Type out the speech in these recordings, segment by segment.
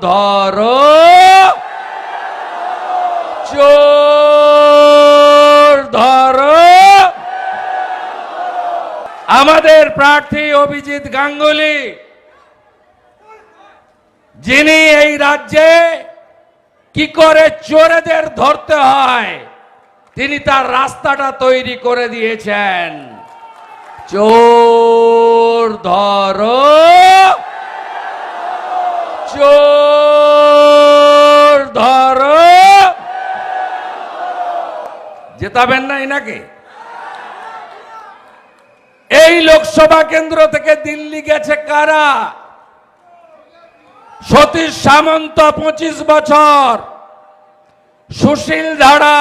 ধরো। চোর ধরো। আমাদের প্রার্থী অভিজিৎ গাঙ্গুলি, যিনি এই রাজ্যে কি করে চোরেদের ধরতে হয়, তিনি তার রাস্তাটা তৈরি করে দিয়েছেন। চোর ধরো। চোর জেতাবেন না এনাকে। এই লোকসভা কেন্দ্র থেকে দিল্লি গেছে কারা? সতীশ সামন্ত, পঁচিশ বছর। সুশীল ধারা।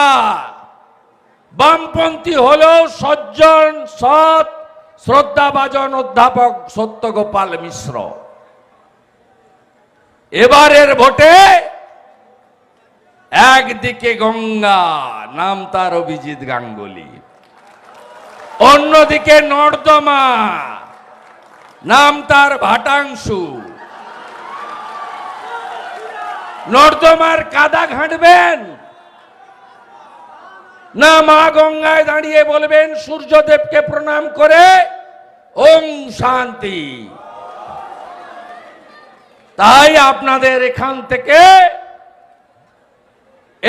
বামপন্থী হলেও সজ্জন, সৎ, শ্রদ্ধাভাজন অধ্যাপক সত্যগোপাল মিশ্র। এবারের ভোটে একদিকে গঙ্গা, নাম তার অভিজিৎ গাঙ্গুলি। অন্যদিকে নর্দমা, নাম তার ভাটাংশু। নর্দমার কাদা ঘাঁটবেন। না মা গঙ্গায় দাঁড়িয়ে বলবেন, সূর্যদেবকে প্রণাম করে, ওম শান্তি। তাই আপনাদের এখান থেকে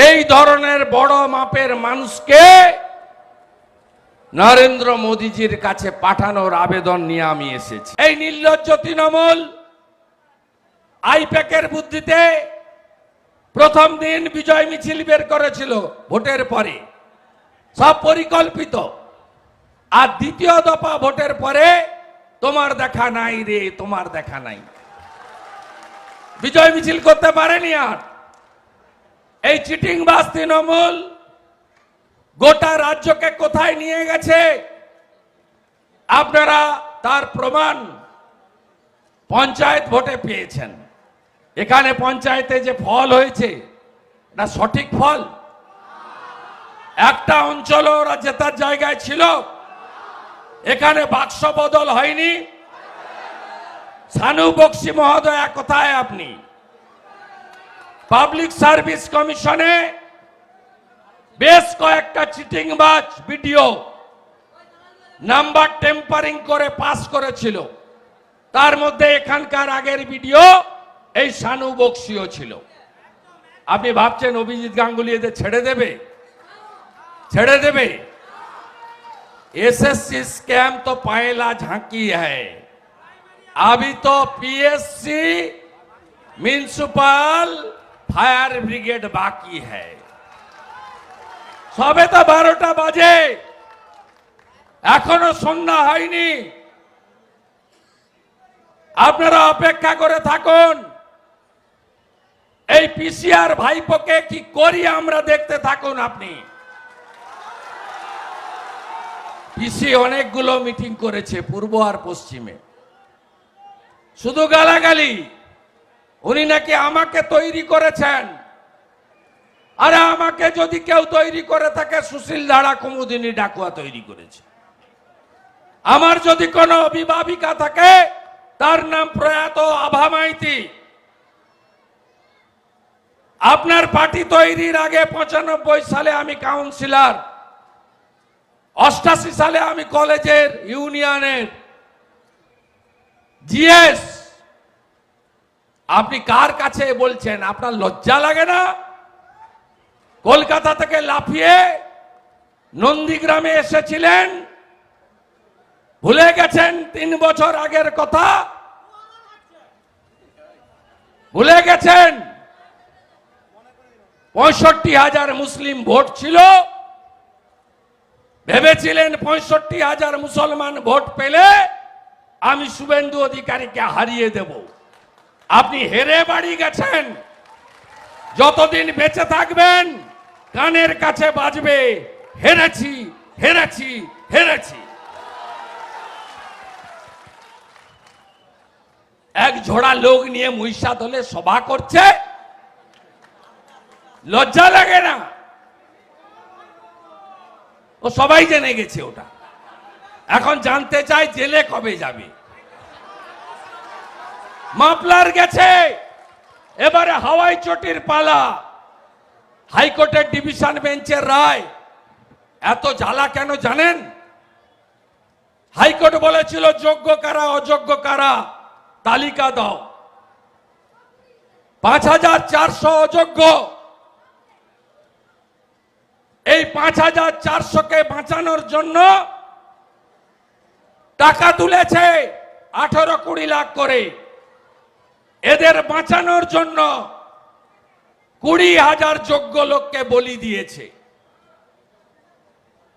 এই ধরনের বড় মাপের মানুষকে নরেন্দ্র মোদীজির কাছে পাঠানোর আবেদন নিয়ে আমি এসেছি। এই নির্লজ্জ তৃণমূল আইপ্যাকের বুদ্ধিতে প্রথম দিন বিজয় মিছিল বের করেছিল ভোটের পরে। সব পরিকল্পিত। আর দ্বিতীয় দফা ভোটের পরে তোমার দেখা নাই রে, তোমার দেখা নাই। বিজয় মিছিল করতে পারেনি আর। এই চিটিং বাস তৃণমূল গোটা রাজ্যকে কোথায় নিয়ে গেছে? আপনারা তার প্রমাণ পঞ্চায়েত ভোটে পেয়েছেন। এখানে পঞ্চায়েতে যে ফল হয়েছে এটা সঠিক ফল? একটা অঞ্চল ওরা জেতার জায়গায় ছিল। এখানে বাক্স বদল হয়নি। সানু বক্সি মহোদয়া, কোথায় আপনি? পাবলিক সার্ভিস কমিশনে বেশ কয়েকটা চিটিং বাজ ভিডিও নাম্বার টেম্পারিং করে পাস করেছিল তার মধ্যে এখানকার আগের ভিডিও এই সানু বক্সিও ছিল আপনি ভাবছেন অভিজিৎ গাঙ্গুলি এদের ছেড়ে দেবে ছেড়ে দেবে एसएससी स्कैम तो पहला झांकी है अभी तो पीएससी म्यूनिसिपल ফায়ার ব্রিগেড বাকি হ্যায়। সবে তো বারোটা বাজে। এখনও সন্ধ্যা হয়নি। আপনারা অপেক্ষা করে থাকুন। এই পিসিআর ভাইপোকে কি করি আমরা দেখতে থাকুন আপনি? পিসি অনেকগুলো মিটিং করেছে, পূর্ব আর পশ্চিমে। শুধু গালাগালি। উনি নাকি আমাকে তৈরি করেছেন। আরে আমাকে যদি কেউ তৈরি করে থাকে, সুশীল ধারা কুমুদিনী ডাকুয়া তৈরি করেছে। আমার যদি কোনো অভিভাবিকা থাকে, তার নাম প্রয়াত আভা মাইতি। আপনার পার্টি তৈরির আগে পঁচানব্বই সালে আমি কাউন্সিলর, অষ্টাশি সালে আমি কলেজের ইউনিয়নের, জিএস আপনি কার কাছে বলছেন? আপনার লজ্জা লাগে না? কলকাতা থেকে লাফিয়ে নন্দীগ্রামে এসেছিলেন। ভুলে গেছেন তিন বছর আগের কথা? ভুলে গেছেন? পঁয়ষট্টি হাজার মুসলিম ভোট ছিল। ভেবেছিলেন পঁয়ষট্টি হাজার মুসলমান ভোট পেলে আমি শুভেন্দু অধিকারীকে হারিয়ে দেব। আপনি হেরে বাড়ি গেছেন। যতদিন বেঁচে থাকবেন, কানের কাছে বাজবে, হেরেছি হেরেছি হেরেছি। এক ঝোড়া লোক নিয়ে মহিষা দলে সভা করছে। লজ্জা লাগে না। ও সবাই জেনে গেছে ওটা। এখন জানতে চাই জেলে কবে যাবে। মাপলার গেছে। এবারে হাওয়াই চটির পালা। হাইকোর্টের ডিভিশন বেঞ্চের রায়। এত জ্বালা কেন জানেন? হাইকোর্ট বলেছিল, যোগ্য কারা, অযোগ্য কারা? তালিকা দাও। পাঁচ হাজার চারশো অযোগ্য। এই পাঁচ হাজার চারশোকে বাঁচানোর জন্য টাকা তুলেছে আঠারো কুড়ি লাখ করে। এদের বাঁচানোর জন্য কুড়ি হাজার যোগ্য লোককে বলি দিয়েছে।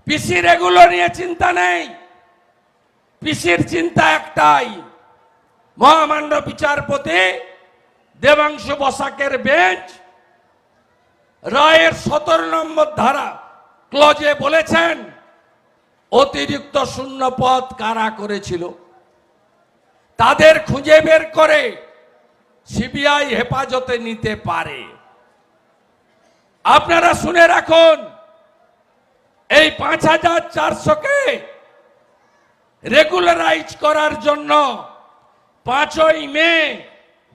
পিসির এগুলো নিয়ে চিন্তা নেই। পিসির চিন্তা একটাই, মহামান্য বিচারপতি দেবাংশু বসাকের বেঞ্চ রায়ের সতেরো নম্বর ধারা ক্লজে বলেছেন, অতিরিক্ত শূন্য পদ কারা করেছিল? তাদের খুঁজে বের করে সিবিআই হেফাজতে নিতে পারে। আপনারা শুনে রাখুন, এই পাঁচ হাজার চারশোকে রেগুলারাইজ করার জন্য পাঁচই মে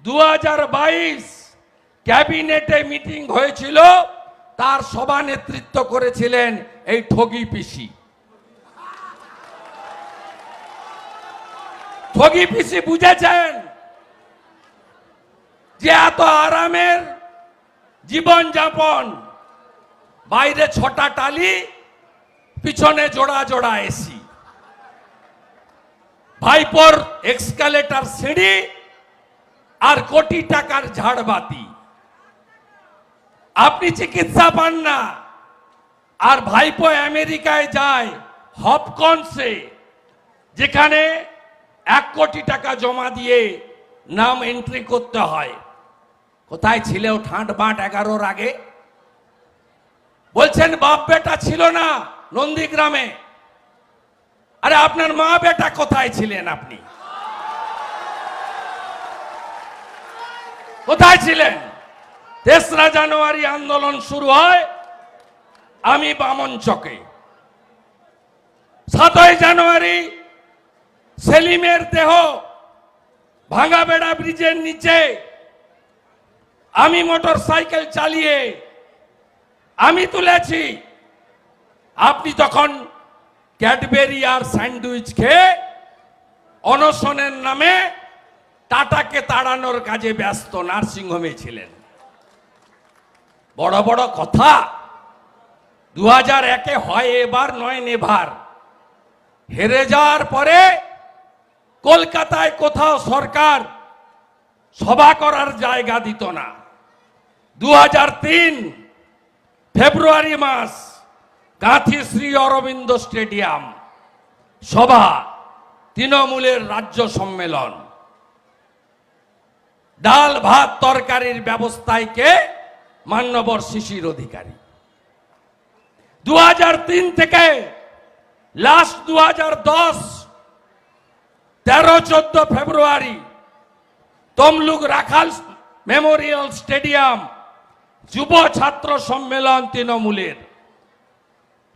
দু হাজার বাইশ ক্যাবিনেটে মিটিং হয়েছিল, তার সভা নেতৃত্ব করেছিলেন এই ঠগি পিসি। ঠগি পিসি বুঝেছেন? যে এত আরামের জীবন যাপন বাইরে ছটা টালি, পিছনে জোড়া জোড়া এসি ভাইপোর এক্সকালেটার সিঁড়ি আর কোটি টাকার ঝাড়বাতি আপনি চিকিৎসা পান না, আর ভাইপো আমেরিকায় যায় হপকনসে, যেখানে এক কোটি টাকা জমা দিয়ে নাম এন্ট্রি করতে হয়। কোথায় ছিল ঠাঁট বাঁট এগারোর আগে? বলছেন, বাপ বেটা ছিল না নন্দীগ্রামে। আরে আপনার মা বেটা কোথায় ছিলেন আপনি? কোথায় ছিলেন? তেসরা জানুয়ারি আন্দোলন শুরু হয় আমি বামন চকে। সাতই জানুয়ারি সেলিমের দেহ ভাঙা বেড়া ব্রিজের নিচে আমি মোটর সাইকেল চালিয়ে, আমি তুলেছি। আপনি তখন ক্যাডবেরি আর স্যান্ডউইচ খেয়ে অনশনের নামে টাটাকে তাড়ানোর কাজে ব্যস্ত নার্সিংহোমে ছিলেন। বড় বড় কথা দু হাজার একে হয় এবার, নয় নেভার। হেরে যাওয়ার পরে কলকাতায় কোথাও সরকার সভা করার জায়গা দিত না। দু ফেব্রুয়ারি মাস, গাঁথি শ্রী অরবিন্দ স্টেডিয়াম, সভা, তৃণমূলের রাজ্য সম্মেলন। ডাল ভাত তরকারির ব্যবস্থায় কে? মান্যবর শিশির অধিকারী। দু থেকে লাস্ট দু দশ, তেরো চোদ্দ ফেব্রুয়ারি, তমলুক রাখাল মেমোরিয়াল স্টেডিয়াম যুব ছাত্র সম্মেলন তৃণমূলের।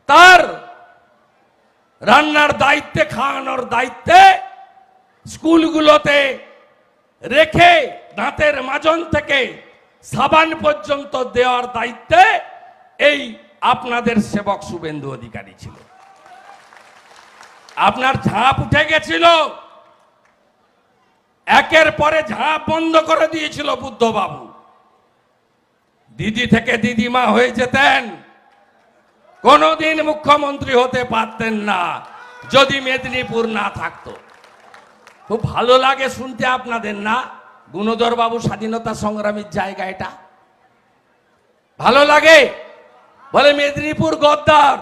তার রান্নার দায়িত্বে, খাওয়ানোর দায়িত্বে স্কুলগুলোতে রেখে দাঁতের মাজন থেকে সাবান পর্যন্ত দেওয়ার দায়িত্বে এই আপনাদের সেবক শুভেন্দু অধিকারী ছিল। আপনার ঝাঁপ উঠে গেছিল। একের পরে ঝাঁপ বন্ধ করে দিয়েছিল বুদ্ধবাবু। দিদি থেকে দিদিমা হয়ে যেতেন। কোনোদিন মুখ্যমন্ত্রী হতে পারতেন না, যদি মেদিনীপুর না থাকতো। খুব ভালো লাগে শুনতে আপনাদের, না? গুণধর বাবু স্বাধীনতা সংগ্রামীর জায়গা এটা। ভালো লাগে? বলে, মেদিনীপুর গদ্দার।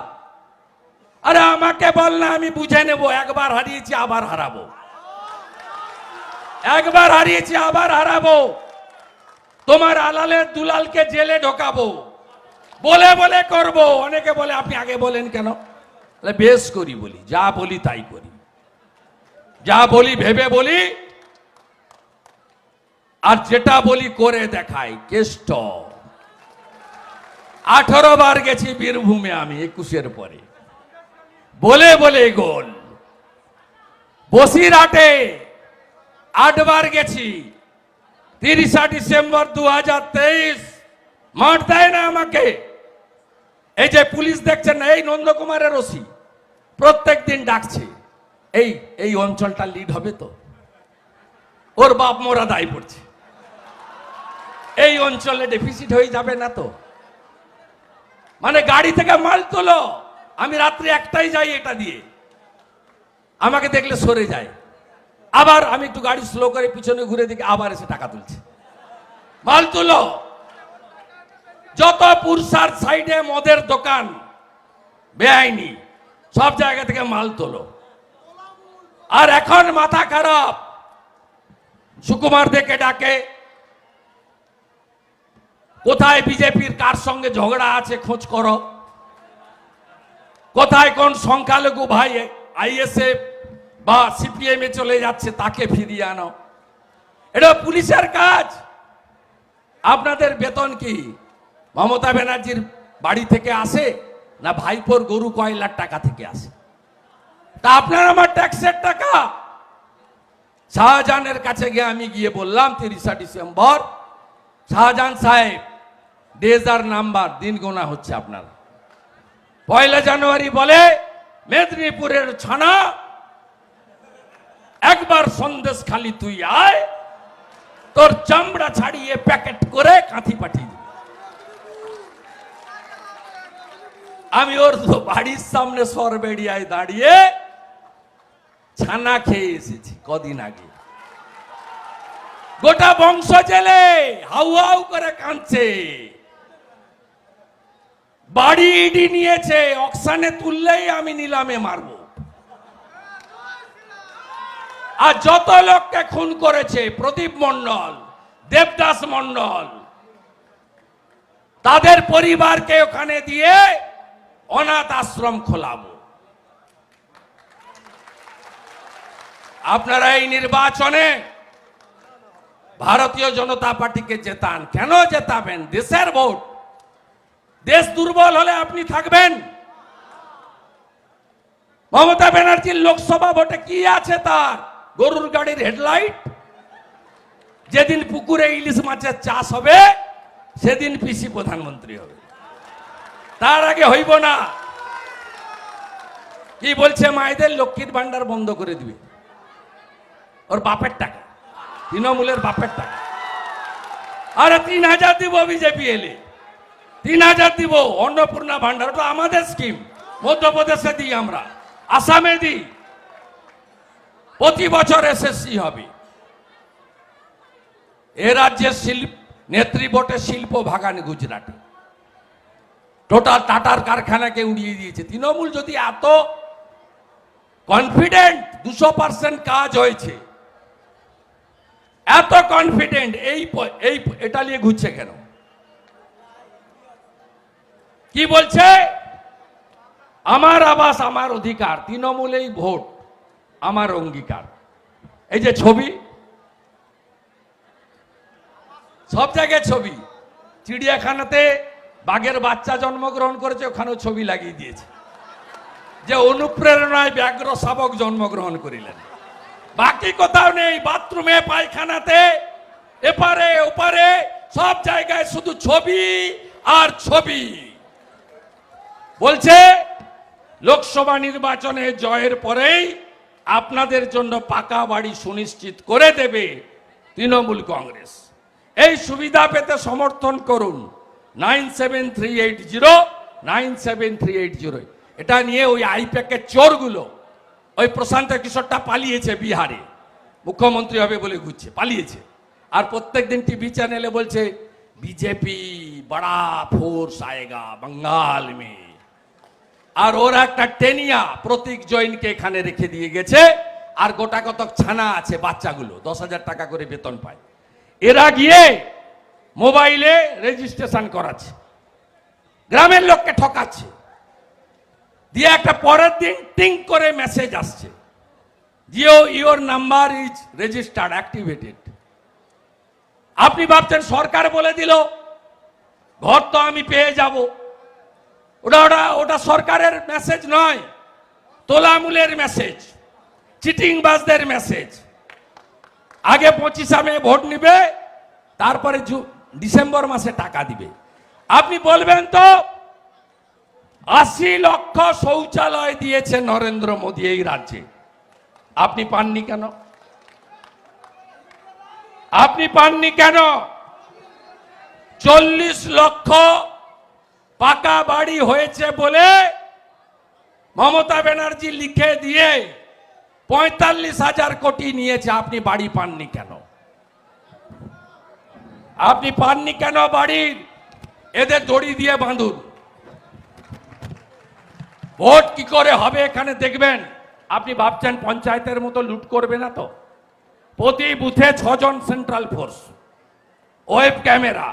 আরে, আমাকে বল না, আমি বুঝে নেব, একবার হারিয়েছি, আবার হারাবো। একবার হারিয়েছি, আবার হারাবো। তোমার আলালের দুলালকে জেলে ঢোকাবো। বলে বলে করব। অনেকে বলে, আপনি আগে বলেন কেন? বেশ করি বলি, যা বলি তাই করি। যা বলি, ভেবে বলি। আর যেটা বলি করে দেখাই, কেষ্ট। আঠারো বার গেছি বীরভূমে আমি, একুশের পরে। বলে বলে গোল। বসিরহাটে আটবার গেছি। তিরিশা ডিসেম্বর দু হাজার তেইশ। মাঠ দেয় না আমাকে। এই যে পুলিশ দেখছেন, এই নন্দকুমারের ওসি, প্রত্যেক দিন ডাকছে, এই এই অঞ্চলটা লিড হবে তো? ওর বাপ মোরা দায় পড়ছে। এই অঞ্চলে ডেফিসিট হয়ে যাবে না তো? মানে গাড়ি থেকে মাল তোলো, আমি রাত্রি একটাই যাই এটা দিয়ে। আমাকে দেখলে সরে যায়। আবার আমি একটু গাড়ি স্লো করে পিছনে ঘুরে দিকে আবার এসে টাকা তুলছে। মাল তুলো। যত পুরসার সাইডে মদের দোকান, বেআইনি, সব জায়গা থেকে মাল তোলো। আর এখন মাথা খারাপ। সুকুমার দেখে ডাকে, কোথায় বিজেপির কার সঙ্গে ঝগড়া আছে খোঁজ করো? কোথায় কোন সংখ্যালঘু ভাই, আইএসএফ বা সিপিএম চলে যাচ্ছে, তাকে ফিরিয়ে আনো। এটা পুলিশের কাজ। আপনাদের বেতন কি? মমতা ব্যানার্জির বাড়ি থেকে আসে না ভাইপোর গরু কয়লার টাকা থেকে আসে? তা আপনার আমার ট্যাক্সের টাকা। শাহজাহানের কাছে গিয়ে আমি গিয়ে বললাম, তিরিশা ডিসেম্বর, শাহজাহান সাহেব ডেজ আর নাম্বার, দিন গোনা হচ্ছে আপনার। পয়লা জানুয়ারি বলে মেদিনীপুরের ছানা একবার সন্দেশ খালি তুই আয়, তোর চামড়া ছাড়িয়ে প্যাকেট করে কাঁথি পাঠিয়ে আমি ওর বাড়ির সামনে সরবেড়িয়ায় দাঁড়িয়ে ছানা খেয়ে এসেছি কদিন আগে। গোটা বংশ জেলে হাউ হাউ করে কাঁদছে। বাড়ি ইডি নিয়েছে, অকশানে তুললেই আমি নিলামে মারব। আর যত লোককে খুন করেছে, প্রদীপ মন্ডল, দেবদাস মন্ডল, তাদের পরিবারকে ওখানে দিয়ে অনাথ আশ্রম খোলাবো। আপনারা এই নির্বাচনে ভারতীয় জনতা পার্টিকে জেতান। কেন জেতাবেন? দেশের ভোট। দেশ দুর্বল হলে আপনি থাকবেন। মমতা ব্যানার্জির লোকসভা ভোটে কি আছে তার? গরুর গাড়ির হেডলাইট। যেদিন পুকুরে ইলিশ মাছের চাষ হবে, সেদিন পিসি প্রধানমন্ত্রী হবে। তার আগে হইব না। কি বলছে মায়েদের? লক্ষ্মীর ভান্ডার বন্ধ করে দিবে। ওর বাপের টাকা। তৃণমূলের বাপের টাকা। আরে তিন হাজার দিব বিজেপি এলে। তিন হাজার দিব। অন্নপূর্ণা ভান্ডার ওটা আমাদের স্কিম মধ্যপ্রদেশে দিই আমরা। আসামে দিই। প্রতি বছর এসএসসি হবে। এ রাজ্যের শিল্প নেত্রী শিল্প ভাগান গুজরাটে। টোটাল টাটার কারখানাকে উড়িয়ে দিয়েছে। তৃণমূল যদি এত কনফিডেন্ট দুশো পার্সেন্ট কাজ হয়েছে, এত কনফিডেন্ট এই এই এটা নিয়ে ঘুরছে কেন? কি বলছে? আমার আবাস, আমার অধিকার, তৃণমূলেই ভোট। আমার অঙ্গীকার। এই যে ছবি, সব জায়গায় ছবি। চিড়িয়াখানাতে বাঘের বাচ্চা জন্মগ্রহণ করেছে, ওখানেও ছবি লাগিয়ে দিয়েছে। যে অনুপ্রেরণায় ব্যাঘ্র শাবক জন্মগ্রহণ করিলেন। বাকি কোথাও নেই, বাথরুমে, পায়খানাতে, এপারে, ওপারে, সব জায়গায় শুধু ছবি আর ছবি। বলছে, লোকসভা নির্বাচনে জয়ের পরেই আপনাদের জন্য পাকা বাড়ি সুনিশ্চিত করে দেবে তৃণমূল কংগ্রেস। এই সুবিধা পেতে সমর্থন করুন। Nine seven three eight zero, nine seven three eight zero. এটা নিয়ে ওই আইপ্যাকের চোরগুলো, ওই প্রশান্ত কিশোরটা পালিয়েছে বিহারে। মুখ্যমন্ত্রী হবে বলে ঘুরছে, পালিয়েছে। আর প্রত্যেক দিন টিভি চ্যানেলে বলছে, বিজেপি বড়া ফোর্স আয়েগা বঙ্গাল মে আর ওর একটা টেনিয়া প্রতীক জৈনকে এখানে রেখে দিয়ে গেছে, আর গোটা কতক ছানা আছে বাচ্চাগুলো, দশ হাজার টাকা করে বেতন পায়। এরা গিয়ে মোবাইলে রেজিস্ট্রেশন করাচ্ছে, গ্রামের লোককে ঠকাচ্ছে। দিয়ে একটা পরের দিন টিং করে মেসেজ আসছে, Jio your number is registered, activated. আপনি ভাবছেন সরকার বলে দিল, ঘর তো আমি পেয়ে যাব। ওটা ওটা ওটা সরকারের মেসেজ নয়, তোলামূলের মেসেজ চিটিংবাজদের মেসেজ আগে পঁচিশে মে ভোট নিবে, তারপরে ডিসেম্বর মাসে টাকা দিবে। আপনি বলবেন তো, আশি লক্ষ শৌচালয় দিয়েছে নরেন্দ্র মোদী এই রাজ্যে। আপনি পাননি কেন? আপনি পাননি কেন? চল্লিশ লক্ষ পাকা বাড়ি হয়েছে বলে মমতা ব্যানার্জি লিখে দিয়ে পঁয়তাল্লিশ হাজার কোটি নিয়েছে, আপনি বাড়ি পাননি কেন? আপনি পাননি কেন বাড়ির? এদের দড়ি দিয়ে বাঁধুন। ভোট কি করে হবে এখানে দেখবেন? আপনি ভাবছেন পঞ্চায়েতের মতো লুট করবে না তো? প্রতি বুথে ছজন সেন্ট্রাল ফোর্স ওয়েব ক্যামেরা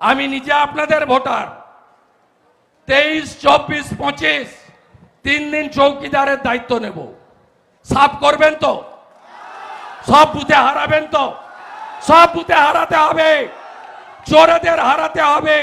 আমি নিজে আপনাদের ভোটার। তেইশ, চব্বিশ, পঁচিশ। তিন দিন চৌকিদারের দায়িত্ব নেব। সাফ করবেন তো? সব বুথে হারাবেন তো? সব বুথে হারাতে হবে। চোরেদের হারাতে হবে।